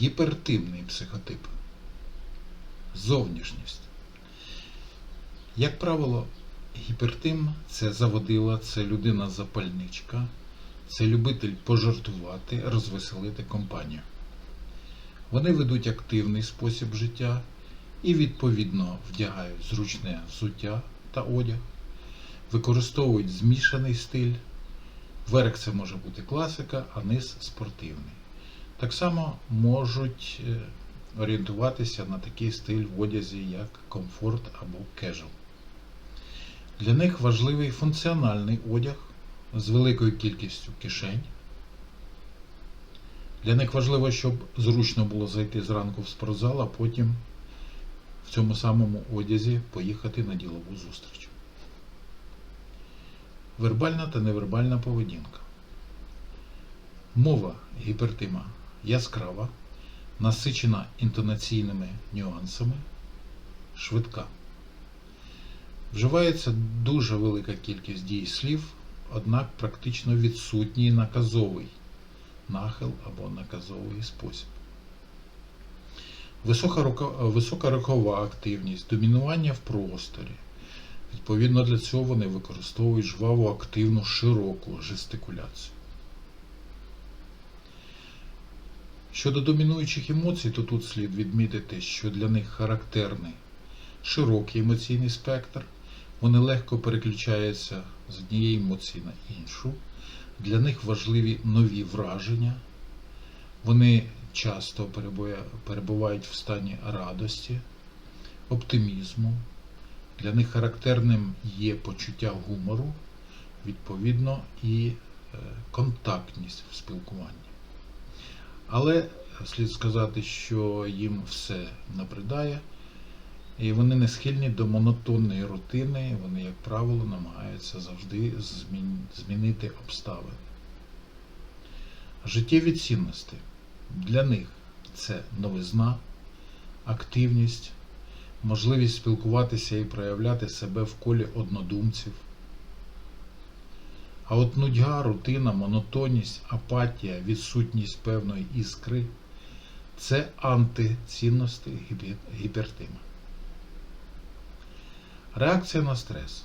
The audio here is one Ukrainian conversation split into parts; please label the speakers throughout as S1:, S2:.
S1: гіпертимний психотип. Зовнішність. Як правило, гіпертим це заводила, це людина запальничка, це любитель пожартувати, розвеселити компанію. Вони ведуть активний спосіб життя і відповідно вдягають зручне взуття та одяг, використовують змішаний стиль. Верх це може бути класика, а низ спортивний. Так само можуть е, орієнтуватися на такий стиль в одязі, як комфорт або кежуал. Для них важливий функціональний одяг з великою кількістю кишень. Для них важливо, щоб зручно було зайти зранку в спортзал, а потім в цьому самому одязі поїхати на ділову зустріч. Вербальна та невербальна поведінка. Мова гіпертима яскрава, насичена інтонаційними нюансами, швидка. Вживається дуже велика кількість дієслів, однак практично відсутній наказовий нахил або наказовий спосіб. Висока, висока рухова активність, домінування в просторі. Відповідно для цього вони використовують жваву, активну, широку жестикуляцію. Щодо домінуючих емоцій, то тут слід відмітити, що для них характерний широкий емоційний спектр. Вони легко переключаються з однієї емоції на іншу. Для них важливі нові враження. Вони часто перебувають в стані радості, оптимізму. Для них характерним є почуття гумору, відповідно, і е, контактність в спілкуванні. Але слід сказати, що їм все набридає, і вони не схильні до монотонної рутини, вони, як правило, намагаються завжди змінити обставини. Життєві цінності для них це новизна, активність, можливість спілкуватися і проявляти себе в колі однодумців. А от нудьга, рутина, монотонність, апатія, відсутність певної іскри це антицінності гіпертима. Реакція на стрес.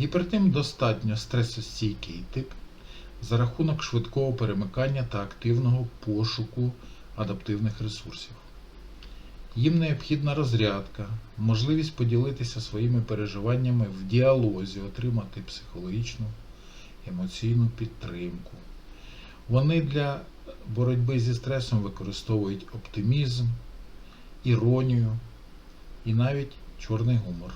S1: Гіпертим достатньо стресостійкий тип за рахунок швидкого перемикання та активного пошуку адаптивних ресурсів. Їм необхідна розрядка, можливість поділитися своїми переживаннями в діалозі, отримати психологічну, емоційну підтримку. Вони для боротьби зі стресом використовують оптимізм, іронію і навіть чорний гумор.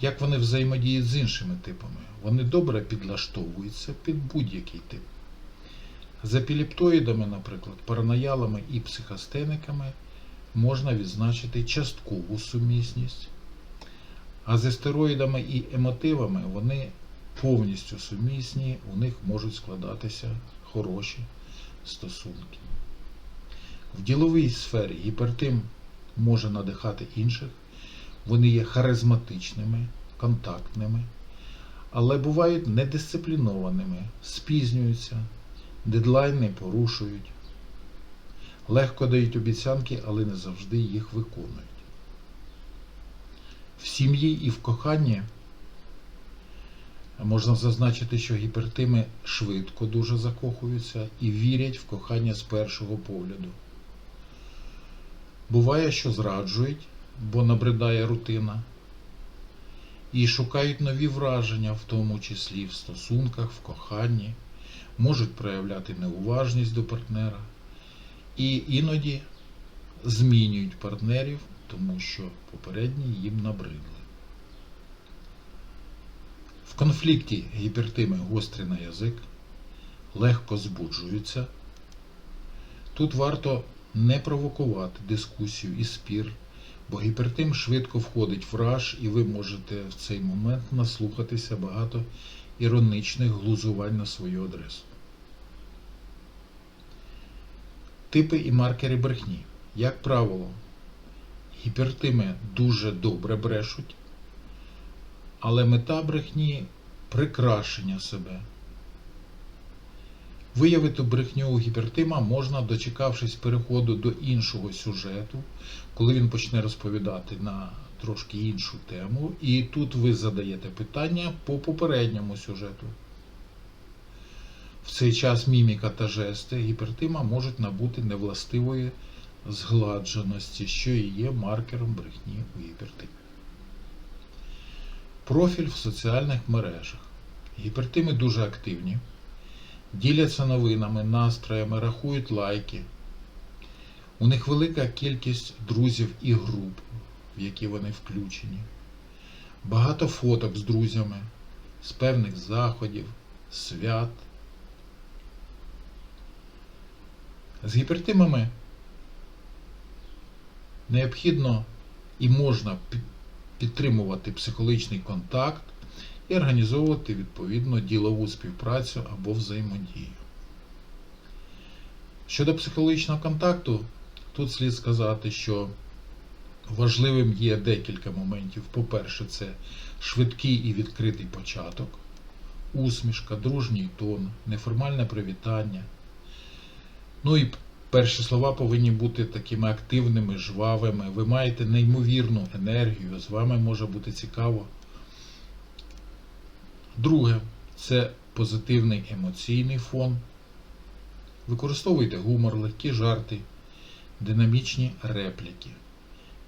S1: Як вони взаємодіють з іншими типами? Вони добре підлаштовуються під будь-який тип. З епіліптоїдами, наприклад, параноялами і психостениками можна відзначити часткову сумісність, а з естероїдами і емотивами вони повністю сумісні, у них можуть складатися хороші стосунки. В діловій сфері гіпертим може надихати інших, вони є харизматичними, контактними, але бувають недисциплінованими, спізнюються, дедлайни порушують, легко дають обіцянки, але не завжди їх виконують. В сім'ї і в коханні можна зазначити, що гіпертими швидко дуже закохуються і вірять в кохання з першого погляду. Буває, що зраджують, бо набридає рутина, і шукають нові враження, в тому числі в стосунках, в коханні, можуть проявляти неуважність до партнера і іноді змінюють партнерів, тому що попередні їм набридли. В конфлікті гіпертими гострі на язик, легко збуджуються. Тут варто не провокувати дискусію і спір, бо гіпертим швидко входить в раж, і ви можете в цей момент наслухатися багато іроничних глузувань на свою адресу. Типи і маркери брехні. Як правило, гіпертими дуже добре брешуть, але мета брехні прикрашення себе. Виявити брехню у гіпертима можна, дочекавшись переходу до іншого сюжету, коли він почне розповідати на трошки іншу тему, і тут ви задаєте питання по попередньому сюжету. В цей час міміка та жести гіпертима можуть набути невластивої згладженості, що і є маркером брехні у гіпертимі. Профіль в соціальних мережах. Гіпертими дуже активні, діляться новинами, настроями, рахують лайки. У них велика кількість друзів і груп, в які вони включені. Багато фоток з друзями, з певних заходів, свят. З гіпертимами необхідно і можна підтримувати психологічний контакт і організовувати відповідно ділову співпрацю або взаємодію. Щодо психологічного контакту, тут слід сказати, що важливим є декілька моментів. По-перше, це швидкий і відкритий початок, усмішка, дружній тон, неформальне привітання. Ну і перші слова повинні бути такими активними, жвавими. Ви маєте неймовірну енергію, з вами може бути цікаво. Друге, це позитивний емоційний фон. Використовуйте гумор, легкі жарти, динамічні репліки.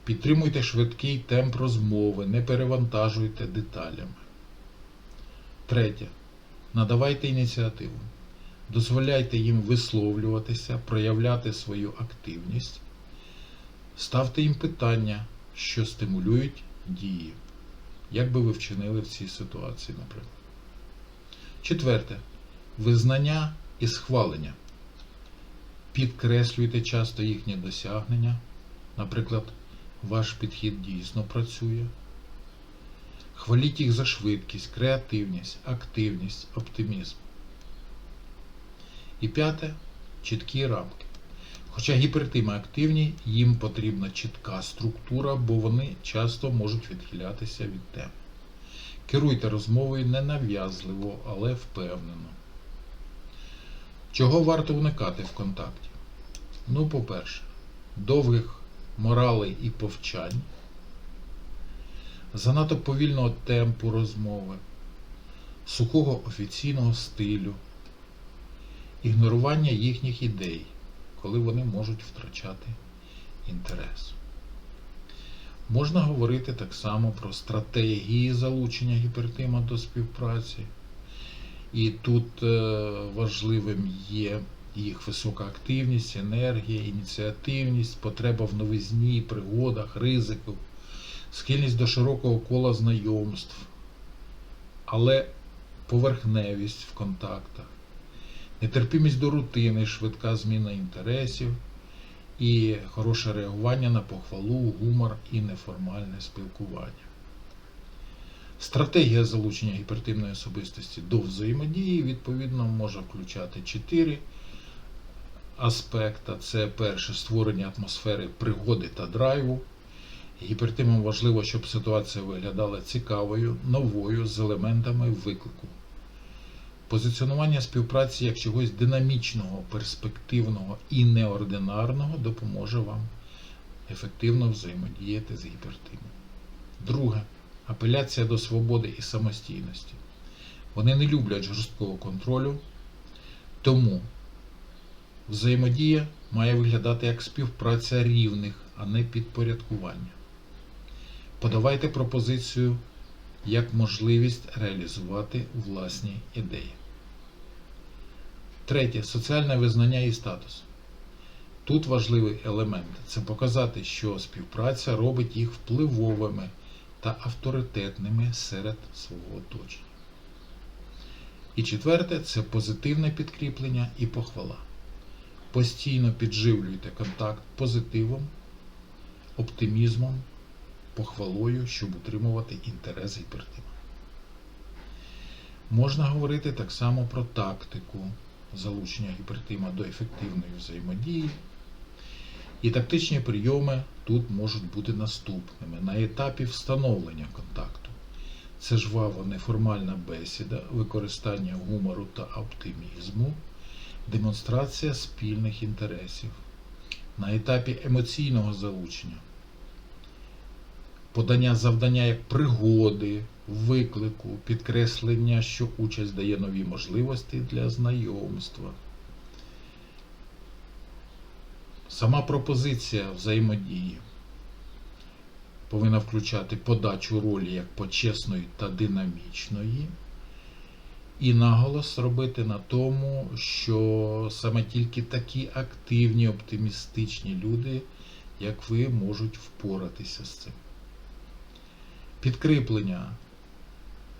S1: Підтримуйте швидкий темп розмови, не перевантажуйте деталями. Третє. Надавайте ініціативу. Дозволяйте їм висловлюватися, проявляти свою активність. Ставте їм питання, що стимулюють дії. Як би ви вчинили в цій ситуації, наприклад. Четверте. Визнання і схвалення. Підкреслюйте часто їхні досягнення. Наприклад, ваш підхід дійсно працює. Хваліть їх за швидкість, креативність, активність, оптимізм. І п'яте чіткі рамки. Хоча гіпертими активні, їм потрібна чітка структура, бо вони часто можуть відхилятися від тем. Керуйте розмовою ненав'язливо, але впевнено. Чого варто уникати в контакті? Ну, по-перше, довгих моралей і повчань, занадто повільного темпу розмови, сухого офіційного стилю, ігнорування їхніх ідей, коли вони можуть втрачати інтерес. Можна говорити так само про стратегії залучення гіпертима до співпраці. І тут е, важливим є їх висока активність, енергія, ініціативність, потреба в новизні, пригодах, ризику, схильність до широкого кола знайомств, але поверхневість в контактах, нетерпімість до рутини, швидка зміна інтересів і хороше реагування на похвалу, гумор і неформальне спілкування. Стратегія залучення гіпертимної особистості до взаємодії, відповідно, може включати чотири аспекти. Це перше створення атмосфери пригоди та драйву. Гіпертимам важливо, щоб ситуація виглядала цікавою, новою, з елементами виклику. Позиціонування співпраці як чогось динамічного, перспективного і неординарного допоможе вам ефективно взаємодіяти з гіпертимом. Друге апеляція до свободи і самостійності. Вони не люблять жорсткого контролю, тому взаємодія має виглядати як співпраця рівних, а не підпорядкування. Подавайте пропозицію як можливість реалізувати власні ідеї. Третє соціальне визнання і статус. Тут важливий елемент це показати, що співпраця робить їх впливовими та авторитетними серед свого оточення. І четверте це позитивне підкріплення і похвала. Постійно підживлюйте контакт позитивом, оптимізмом, похвалою, щоб утримувати інтерес гіпертима. Можна говорити так само про тактику залучення гіпертима до ефективної взаємодії. І тактичні прийоми тут можуть бути наступними. На етапі встановлення контакту. Це жвава неформальна бесіда, використання гумору та оптимізму, демонстрація спільних інтересів. На етапі емоційного залучення подання завдання як пригоди, виклику, підкреслення, що участь дає нові можливості для знайомства. Сама пропозиція взаємодії повинна включати подачу ролі як почесної та динамічної, і наголос робити на тому, що саме тільки такі активні, оптимістичні люди, як ви, можуть впоратися з цим. Підкріплення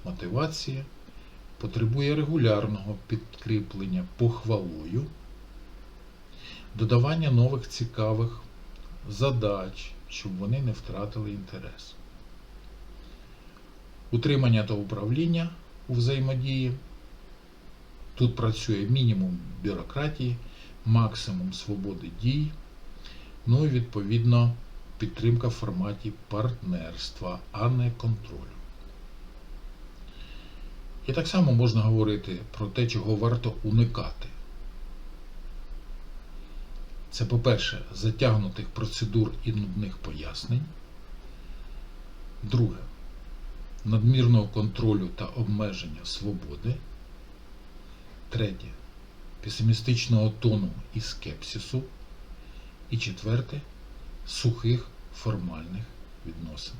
S1: мотивації потребує регулярного підкріплення похвалою, додавання нових цікавих задач, щоб вони не втратили інтерес. Утримання та управління у взаємодії. Тут працює мінімум бюрократії, максимум свободи дій, ну і відповідно підтримка в форматі партнерства, а не контролю. І так само можна говорити про те, чого варто уникати. Це, по-перше, затягнутих процедур і нудних пояснень. Друге, надмірного контролю та обмеження свободи. Третє песимістичного тону і скепсису. І четверте сухих формальних відносин.